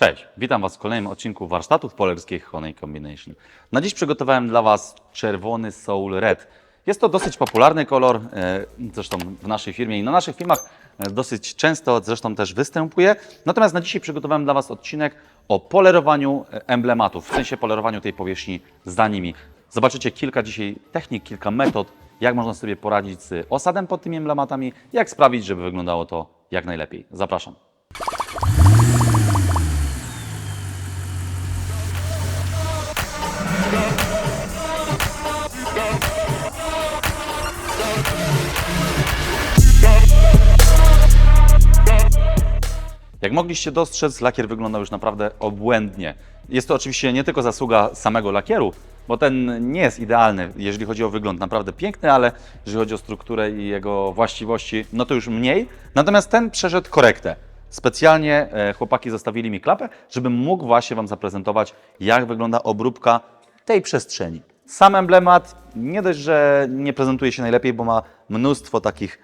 Cześć, witam Was w kolejnym odcinku warsztatów polerskich Honey Combination. Na dziś przygotowałem dla Was czerwony Soul Red. Jest to dosyć popularny kolor, e, zresztą w naszej firmie i na naszych filmach e, dosyć często zresztą też występuje. Natomiast na dzisiaj przygotowałem dla Was odcinek o polerowaniu e, emblematów, w sensie polerowaniu tej powierzchni za nimi. Zobaczycie kilka dzisiaj technik, kilka metod, jak można sobie poradzić z osadem pod tymi emblematami, jak sprawić, żeby wyglądało to jak najlepiej. Zapraszam. Jak mogliście dostrzec, lakier wyglądał już naprawdę obłędnie. Jest to oczywiście nie tylko zasługa samego lakieru, bo ten nie jest idealny, jeżeli chodzi o wygląd, naprawdę piękny, ale jeżeli chodzi o strukturę i jego właściwości, no to już mniej. Natomiast ten przeszedł korektę. Specjalnie e, chłopaki zostawili mi klapę, żebym mógł właśnie Wam zaprezentować, jak wygląda obróbka tej przestrzeni. Sam emblemat nie dość, że nie prezentuje się najlepiej, bo ma mnóstwo takich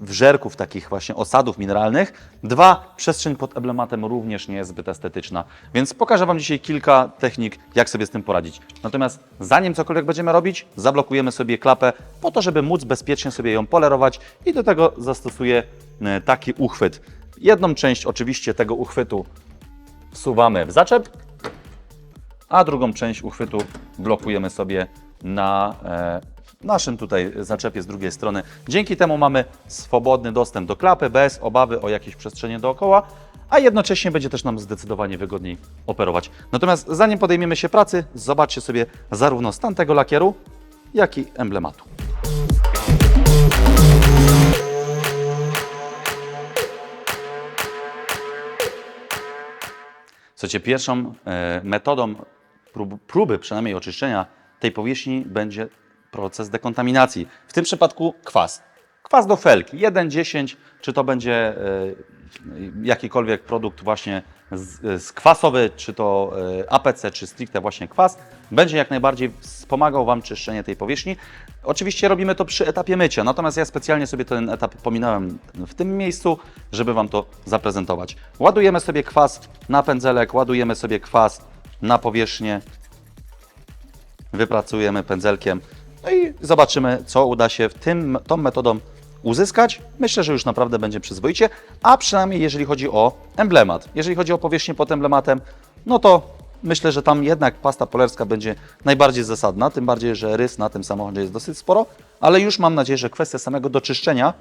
wżerków, takich właśnie osadów mineralnych. Dwa, przestrzeń pod emblematem również nie jest zbyt estetyczna. Więc pokażę Wam dzisiaj kilka technik, jak sobie z tym poradzić. Natomiast zanim cokolwiek będziemy robić, zablokujemy sobie klapę po to, żeby móc bezpiecznie sobie ją polerować i do tego zastosuję e, taki uchwyt. Jedną część oczywiście tego uchwytu wsuwamy w zaczep, a drugą część uchwytu blokujemy sobie na e, naszym tutaj zaczepie z drugiej strony. Dzięki temu mamy swobodny dostęp do klapy bez obawy o jakieś przestrzenie dookoła, a jednocześnie będzie też nam zdecydowanie wygodniej operować. Natomiast zanim podejmiemy się pracy, zobaczcie sobie zarówno stan tego lakieru, jak i emblematu. Słuchajcie, pierwszą e, metodą prób, próby, przynajmniej oczyszczenia tej powierzchni będzie proces dekontaminacji. W tym przypadku kwas. Kwas do felki, 1,10, czy to będzie e, jakikolwiek produkt właśnie z, kwasowy, czy to e, APC, czy stricte właśnie kwas, będzie jak najbardziej wspomagał Wam czyszczenie tej powierzchni. Oczywiście robimy to przy etapie mycia, natomiast ja specjalnie sobie ten etap pominąłem w tym miejscu, żeby Wam to zaprezentować. Ładujemy sobie kwas na pędzelek, ładujemy sobie kwas na powierzchnię, wypracujemy pędzelkiem no i zobaczymy, co uda się w tym, tą metodą uzyskać. Myślę, że już naprawdę będzie przyzwoicie, a przynajmniej jeżeli chodzi o emblemat. Jeżeli chodzi o powierzchnię pod emblematem, no to myślę, że tam jednak pasta polerska będzie najbardziej zasadna, tym bardziej, że rys na tym samochodzie jest dosyć sporo, ale już mam nadzieję, że kwestia samego doczyszczenia,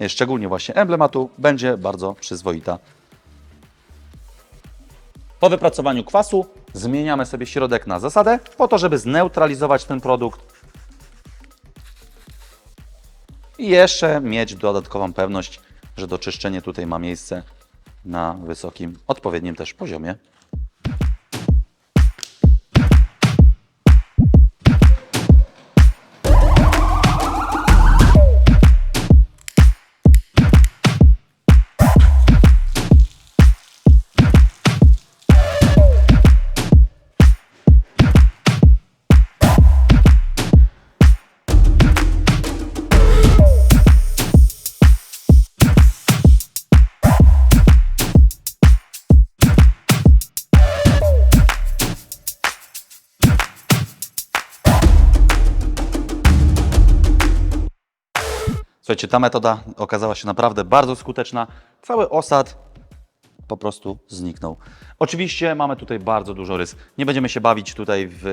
e, szczególnie właśnie emblematu, będzie bardzo przyzwoita. Po wypracowaniu kwasu zmieniamy sobie środek na zasadę, po to, żeby zneutralizować ten produkt i jeszcze mieć dodatkową pewność, że doczyszczenie tutaj ma miejsce na wysokim, odpowiednim też poziomie. Słuchajcie, ta metoda okazała się naprawdę bardzo skuteczna. Cały osad po prostu zniknął. Oczywiście mamy tutaj bardzo dużo rys. Nie będziemy się bawić tutaj w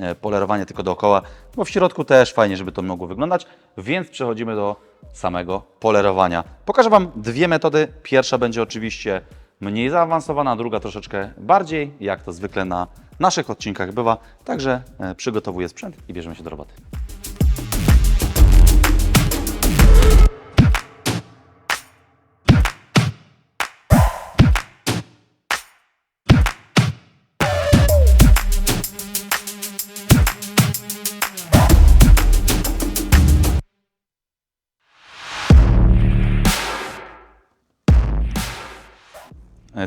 e, polerowanie tylko dookoła, bo w środku też fajnie, żeby to mogło wyglądać, więc przechodzimy do samego polerowania. Pokażę Wam dwie metody. Pierwsza będzie oczywiście mniej zaawansowana, druga troszeczkę bardziej, jak to zwykle na naszych odcinkach bywa. Także e, przygotowuję sprzęt i bierzemy się do roboty.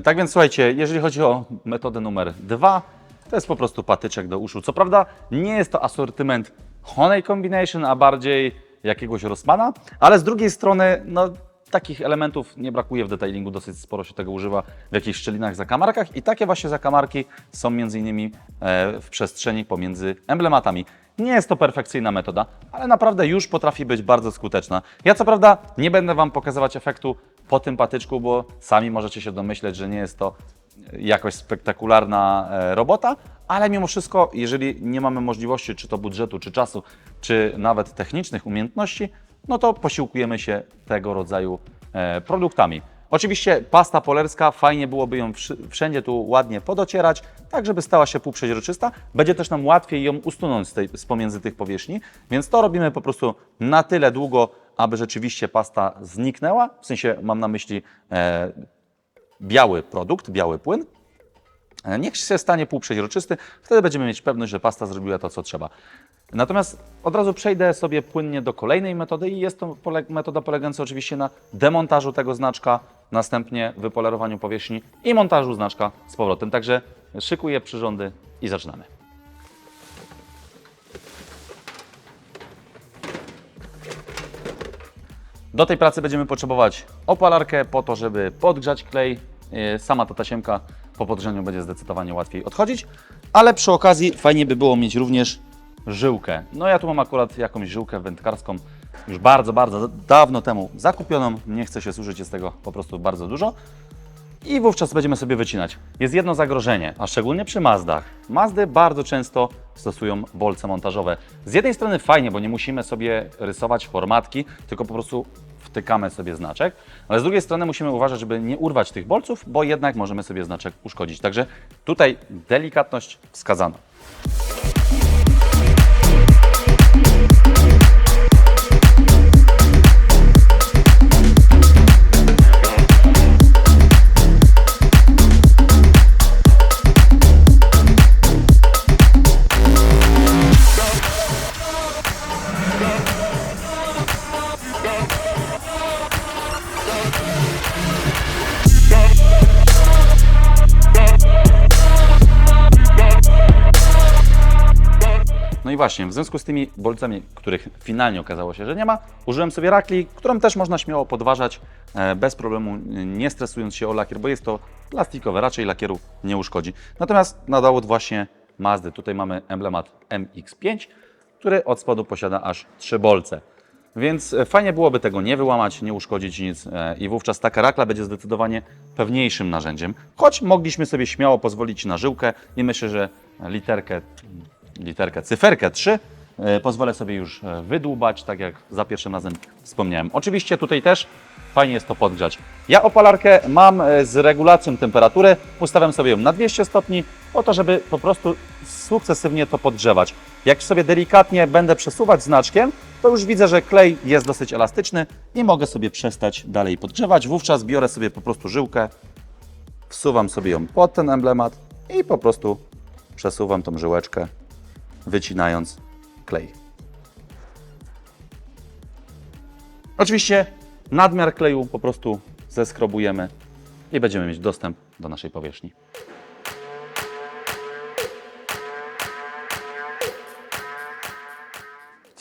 Tak więc słuchajcie, jeżeli chodzi o metodę numer dwa, to jest po prostu patyczek do uszu. Co prawda nie jest to asortyment Honey Combination, a bardziej jakiegoś Rossmana, ale z drugiej strony, no takich elementów nie brakuje w detailingu, dosyć sporo się tego używa w jakichś szczelinach, zakamarkach i takie właśnie zakamarki są między innymi e, w przestrzeni pomiędzy emblematami. Nie jest to perfekcyjna metoda, ale naprawdę już potrafi być bardzo skuteczna. Ja co prawda nie będę Wam pokazywać efektu po tym patyczku, bo sami możecie się domyśleć, że nie jest to jakoś spektakularna e, robota, ale mimo wszystko, jeżeli nie mamy możliwości, czy to budżetu, czy czasu, czy nawet technicznych umiejętności, no to posiłkujemy się tego rodzaju e, produktami. Oczywiście pasta polerska, fajnie byłoby ją wszędzie tu ładnie podocierać, tak żeby stała się półprzeźroczysta. Będzie też nam łatwiej ją usunąć z, tej, z pomiędzy tych powierzchni, więc to robimy po prostu na tyle długo, aby rzeczywiście pasta zniknęła. W sensie mam na myśli e, biały produkt, biały płyn. E, Niech się stanie półprzeźroczysty, wtedy będziemy mieć pewność, że pasta zrobiła to, co trzeba. Natomiast od razu przejdę sobie płynnie do kolejnej metody i jest to metoda polegająca oczywiście na demontażu tego znaczka, następnie wypolerowaniu powierzchni i montażu znaczka z powrotem. Także szykuję przyrządy i zaczynamy. Do tej pracy będziemy potrzebować opalarkę po to, żeby podgrzać klej. Yy, Sama ta tasiemka po podgrzaniu będzie zdecydowanie łatwiej odchodzić, ale przy okazji fajnie by było mieć również żyłkę. No ja tu mam akurat jakąś żyłkę wędkarską, już bardzo, bardzo dawno temu zakupioną. Nie chcę się służyć, jest tego po prostu bardzo dużo. I wówczas będziemy sobie wycinać. Jest jedno zagrożenie, a szczególnie przy Mazdach. Mazdy bardzo często stosują bolce montażowe. Z jednej strony fajnie, bo nie musimy sobie rysować formatki, tylko po prostu wtykamy sobie znaczek, ale z drugiej strony musimy uważać, żeby nie urwać tych bolców, bo jednak możemy sobie znaczek uszkodzić. Także tutaj delikatność wskazana. Właśnie, w związku z tymi bolcami, których finalnie okazało się, że nie ma, użyłem sobie rakli, którą też można śmiało podważać e, bez problemu, nie stresując się o lakier, bo jest to plastikowe, raczej lakieru nie uszkodzi. Natomiast na dowód właśnie Mazdy, tutaj mamy emblemat MX5, który od spodu posiada aż trzy bolce. Więc e, fajnie byłoby tego nie wyłamać, nie uszkodzić nic e, i wówczas taka rakla będzie zdecydowanie pewniejszym narzędziem. Choć mogliśmy sobie śmiało pozwolić na żyłkę i myślę, że literkę, literkę, cyferkę 3 e, pozwolę sobie już e, wydłubać, tak jak za pierwszym razem wspomniałem. Oczywiście tutaj też fajnie jest to podgrzać. Ja opalarkę mam e, z regulacją temperatury, ustawiam sobie ją na 200 stopni, po to, żeby po prostu sukcesywnie to podgrzewać. Jak sobie delikatnie będę przesuwać znaczkiem, to już widzę, że klej jest dosyć elastyczny i mogę sobie przestać dalej podgrzewać. Wówczas biorę sobie po prostu żyłkę, wsuwam sobie ją pod ten emblemat i po prostu przesuwam tą żyłeczkę, wycinając klej. Oczywiście nadmiar kleju po prostu zeskrobujemy i będziemy mieć dostęp do naszej powierzchni.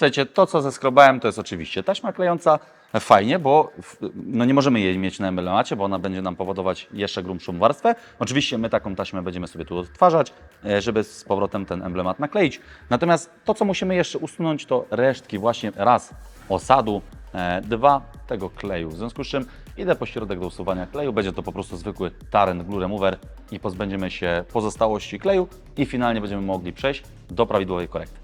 Słuchajcie, to co zeskrobałem to jest oczywiście taśma klejąca. Fajnie, bo no nie możemy jej mieć na emblemacie, bo ona będzie nam powodować jeszcze grubszą warstwę. Oczywiście my taką taśmę będziemy sobie tu odtwarzać, e, żeby z powrotem ten emblemat nakleić. Natomiast to co musimy jeszcze usunąć to resztki właśnie raz osadu, e, dwa tego kleju. W związku z czym idę po środek do usuwania kleju. Będzie to po prostu zwykły Taren Glue Remover i pozbędziemy się pozostałości kleju i finalnie będziemy mogli przejść do prawidłowej korekty.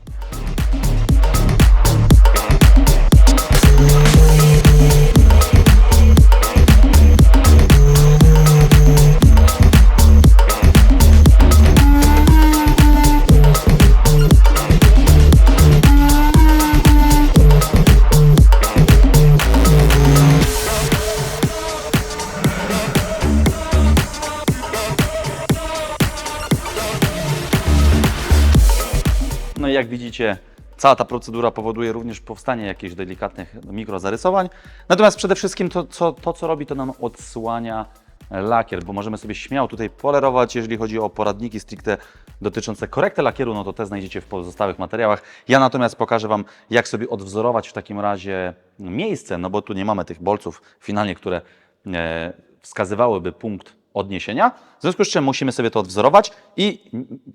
Cała ta procedura powoduje również powstanie jakichś delikatnych mikrozarysowań. Natomiast przede wszystkim to, co, to, co robi, to nam odsłania lakier, bo możemy sobie śmiało tutaj polerować, jeżeli chodzi o poradniki stricte dotyczące korekty lakieru, no to te znajdziecie w pozostałych materiałach. Ja natomiast pokażę Wam, jak sobie odwzorować w takim razie miejsce, no bo tu nie mamy tych bolców finalnie, które e, wskazywałyby punkt odniesienia. W związku z czym musimy sobie to odwzorować i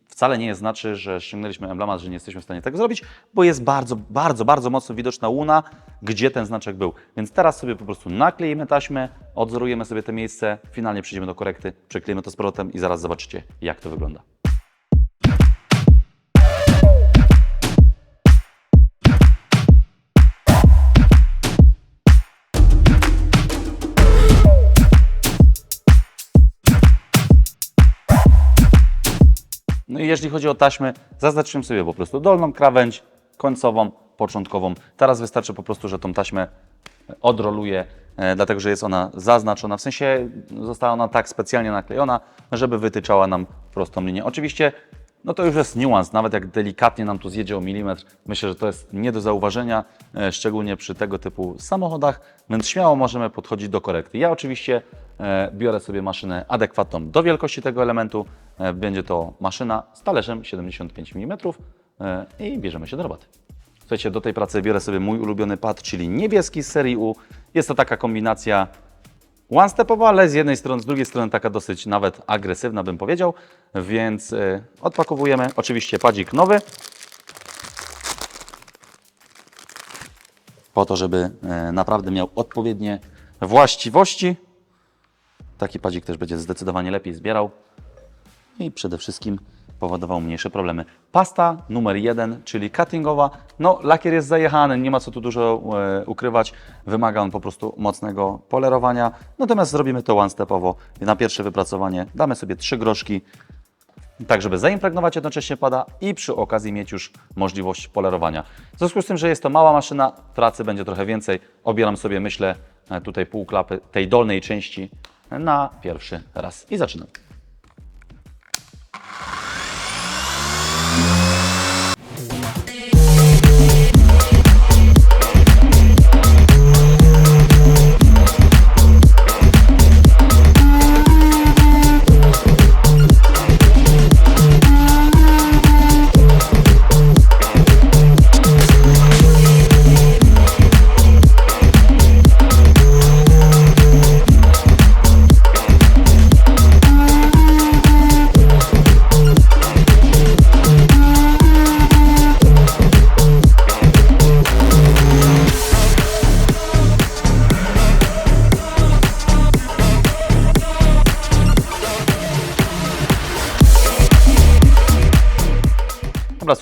wcale nie znaczy, że ściągnęliśmy emblemat, że nie jesteśmy w stanie tego zrobić, bo jest bardzo, bardzo, bardzo mocno widoczna łuna, gdzie ten znaczek był. Więc teraz sobie po prostu nakleimy taśmę, odzorujemy sobie to miejsce, finalnie przejdziemy do korekty, przykleimy to z powrotem i zaraz zobaczycie, jak to wygląda. Jeżeli chodzi o taśmy, zaznaczyłem sobie po prostu dolną krawędź, końcową, początkową. Teraz wystarczy po prostu, że tą taśmę odroluję, e, dlatego że jest ona zaznaczona, w sensie została ona tak specjalnie naklejona, żeby wytyczała nam prostą linię. Oczywiście no to już jest niuans, nawet jak delikatnie nam tu zjedzie o milimetr, myślę, że to jest nie do zauważenia, e, szczególnie przy tego typu samochodach, więc śmiało możemy podchodzić do korekty. Ja oczywiście e, biorę sobie maszynę adekwatną do wielkości tego elementu, E, będzie to maszyna z talerzem 75 mm i bierzemy się do roboty. Słuchajcie, do tej pracy biorę sobie mój ulubiony pad, czyli niebieski z serii U. Jest to taka kombinacja one-stepowa, ale z jednej strony, z drugiej strony taka dosyć nawet agresywna, bym powiedział. Więc y, odpakowujemy. Oczywiście padzik nowy. Po to, żeby y, naprawdę miał odpowiednie właściwości. Taki padzik też będzie zdecydowanie lepiej zbierał i przede wszystkim powodował mniejsze problemy. Pasta numer jeden, czyli cuttingowa. No, lakier jest zajechany, nie ma co tu dużo e, ukrywać. Wymaga on po prostu mocnego polerowania. Natomiast zrobimy to one-stepowo. Na pierwsze wypracowanie damy sobie trzy groszki, tak żeby zaimpregnować jednocześnie pada i przy okazji mieć już możliwość polerowania. W związku z tym, że jest to mała maszyna, pracy będzie trochę więcej. Obieram sobie, myślę, e, tutaj pół klapy tej dolnej części na pierwszy raz. I zaczynam.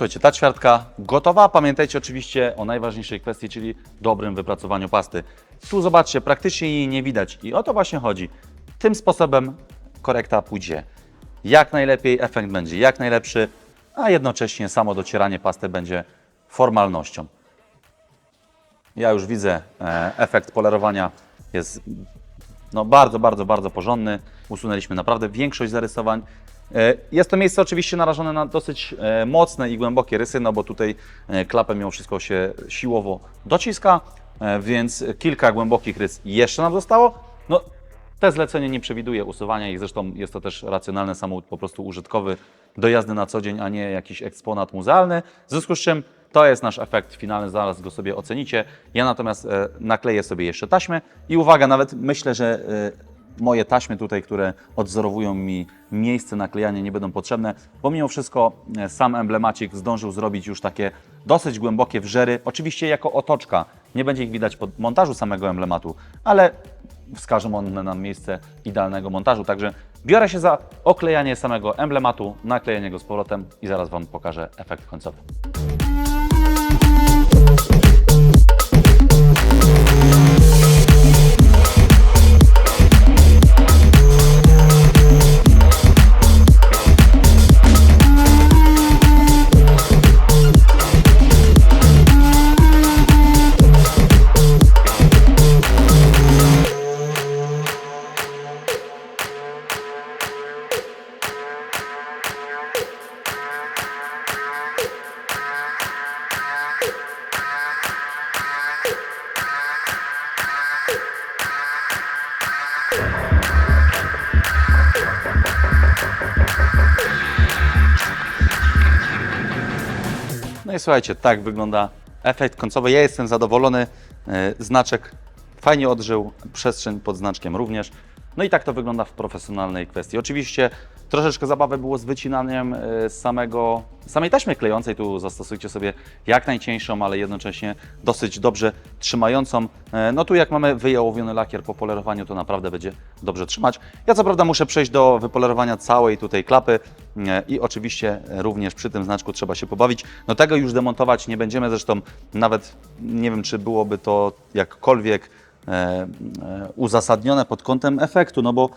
Słuchajcie, ta ćwiartka gotowa. Pamiętajcie oczywiście o najważniejszej kwestii, czyli dobrym wypracowaniu pasty. Tu zobaczcie, praktycznie jej nie widać i o to właśnie chodzi. Tym sposobem korekta pójdzie jak najlepiej, efekt będzie jak najlepszy, a jednocześnie samo docieranie pasty będzie formalnością. Ja już widzę, e, efekt polerowania jest no bardzo, bardzo, bardzo porządny. Usunęliśmy naprawdę większość zarysowań. E, Jest to miejsce oczywiście narażone na dosyć e, mocne i głębokie rysy, no bo tutaj e, klapę mimo wszystko się siłowo dociska, więc kilka głębokich rys jeszcze nam zostało. No, te zlecenie nie przewiduje usuwania ich, zresztą jest to też racjonalny samochód po prostu użytkowy do jazdy na co dzień, a nie jakiś eksponat muzealny. W związku z czym to jest nasz efekt finalny, zaraz go sobie ocenicie. Ja natomiast nakleję sobie jeszcze taśmę i uwaga, nawet myślę, że moje taśmy tutaj, które odzorowują mi miejsce naklejania nie będą potrzebne, bo mimo wszystko e, sam emblemacik zdążył zrobić już takie dosyć głębokie wrzery, oczywiście jako otoczka. Nie będzie ich widać pod montażu samego emblematu, ale wskażą one nam miejsce idealnego montażu. Także biorę się za oklejanie samego emblematu, naklejanie go z powrotem i zaraz Wam pokażę efekt końcowy. Słuchajcie, tak wygląda efekt końcowy. Ja jestem zadowolony. E, Znaczek fajnie odżył, przestrzeń pod znaczkiem również. No i tak to wygląda w profesjonalnej kwestii. Oczywiście troszeczkę zabawy było z wycinaniem e, samego, samej taśmy klejącej. Tu zastosujcie sobie jak najcieńszą, ale jednocześnie dosyć dobrze trzymającą. E, No tu jak mamy wyjałowiony lakier po polerowaniu, to naprawdę będzie dobrze trzymać. Ja co prawda muszę przejść do wypolerowania całej tutaj klapy e, i oczywiście również przy tym znaczku trzeba się pobawić. No tego już demontować nie będziemy, zresztą nawet nie wiem, czy byłoby to jakkolwiek uzasadnione pod kątem efektu, no bo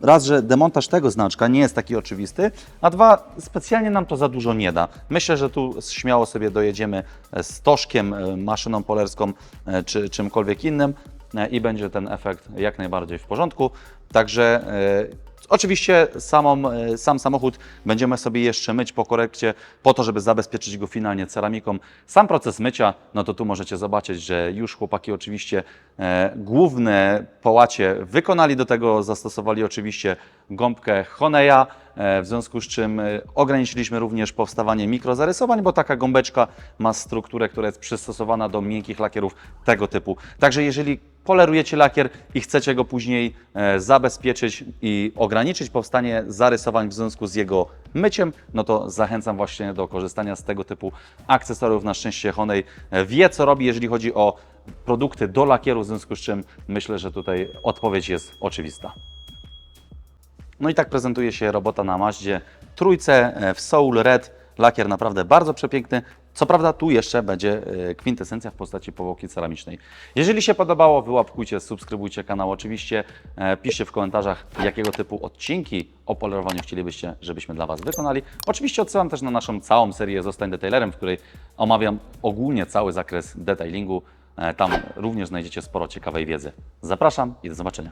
raz, że demontaż tego znaczka nie jest taki oczywisty, a dwa, specjalnie nam to za dużo nie da. Myślę, że tu śmiało sobie dojedziemy e, z e, maszyną polerską e, czy czymkolwiek innym e, i będzie ten efekt jak najbardziej w porządku. Także e, Oczywiście samą, e, sam samochód będziemy sobie jeszcze myć po korekcie, po to, żeby zabezpieczyć go finalnie ceramiką. Sam proces mycia, no to tu możecie zobaczyć, że już chłopaki oczywiście e, główne połacie wykonali, do tego zastosowali oczywiście gąbkę Honeya, e, w związku z czym e, ograniczyliśmy również powstawanie mikrozarysowań, bo taka gąbeczka ma strukturę, która jest przystosowana do miękkich lakierów tego typu. Także jeżeli polerujecie lakier i chcecie go później e, zabezpieczyć i ograniczyć powstanie zarysowań w związku z jego myciem, no to zachęcam właśnie do korzystania z tego typu akcesoriów. Na szczęście Honej e, wie, co robi, jeżeli chodzi o produkty do lakieru, w związku z czym myślę, że tutaj odpowiedź jest oczywista. No i tak prezentuje się robota na Maździe trójce e, w Soul Red. Lakier naprawdę bardzo przepiękny. Co prawda tu jeszcze będzie e, kwintesencja w postaci powłoki ceramicznej. Jeżeli się podobało, wyłapkujcie, subskrybujcie kanał. Oczywiście e, piszcie w komentarzach, jakiego typu odcinki o polerowaniu chcielibyście, żebyśmy dla Was wykonali. Oczywiście odsyłam też na naszą całą serię Zostań Detailerem, w której omawiam ogólnie cały zakres detailingu. E, Tam również znajdziecie sporo ciekawej wiedzy. Zapraszam i do zobaczenia.